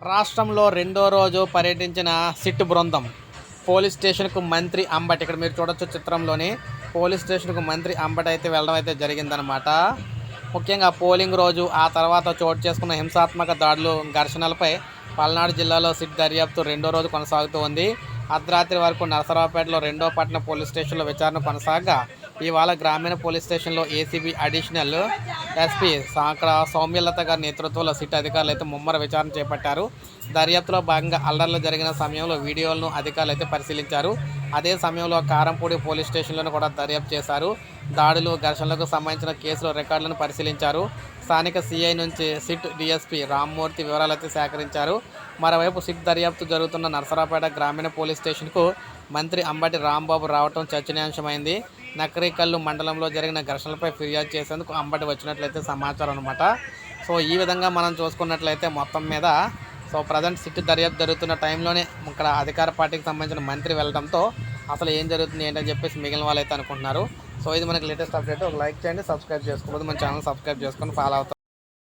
రాష్ట్రంలో రెండో రోజు పర్యటించిన సిట్ బృందం పోలీస్ స్టేషన్కు మంత్రి అంబటి. ఇక్కడ మీరు చూడొచ్చు చిత్రంలోని పోలీస్ స్టేషన్కు మంత్రి అంబటి అయితే వెళ్ళడం అయితే జరిగిందనమాట ముఖ్యంగా పోలింగ్ రోజు ఆ తర్వాత చోటు చేసుకున్న హింసాత్మక దాడులు ఘర్షణలపై పల్నాడు జిల్లాలో సిట్ దర్యాప్తు రెండో రోజు కొనసాగుతూ ఉంది. అర్ధరాత్రి వరకు నరసరావుపేటలో రెండో పట్టణ పోలీస్ స్టేషన్లో విచారణ కొనసాగగా ఇవాళ గ్రామీణ పోలీస్ స్టేషన్లో ACB additional SP Sankada Soumyalatha గారి నేతృత్వంలో సిట్ అధికారులు అయితే ముమ్మర విచారణ చేపట్టారు. దర్యాప్తులో భాగంగా అల్లర్లు జరిగిన సమయంలో వీడియోలను అధికారులు అయితే పరిశీలించారు. అదే సమయంలో కారంపూడి పోలీస్ స్టేషన్లను కూడా దర్యాప్తు చేశారు. దాడులు ఘర్షణలకు సంబంధించిన కేసుల రికార్డులను పరిశీలించారు. స్థానిక సిఐ నుంచి సిట్ డిఎస్పీ రామ్మూర్తి వివరాలు అయితే సేకరించారు. మరోవైపు సిట్ దర్యాప్తు జరుగుతున్న నర్సరాపేట గ్రామీణ పోలీస్ స్టేషన్కు మంత్రి అంబటి రాంబాబు రావటం చర్చనీయాంశమైంది. నకరేకల్లు మండలంలో జరిగిన ఘర్షణలపై ఫిర్యాదు చేసేందుకు అంబటి వచ్చినట్లయితే సమాచారం అనమాట సో ఈ విధంగా మనం చూసుకున్నట్లయితే మొత్తం మీద సో ప్రజెంట్ సిట్ దర్యాప్తు జరుగుతున్న టైంలోనే ఇక్కడ అధికార పార్టీకి సంబంధించిన మంత్రి వెళ్ళడంతో అసలు ఏం జరుగుతుంది ఏంటని చెప్పేసి మిగిలిన వాళ్ళు అయితే అనుకుంటున్నారు. సో ఇది మనకి లేటెస్ట్ అప్డేట్. ఒక లైక్ చేయండి సబ్స్క్రైబ్ చేసుకోకపోతే మన ఛానల్ సబ్స్క్రైబ్ చేసుకొని ఫాలో అవుతారు.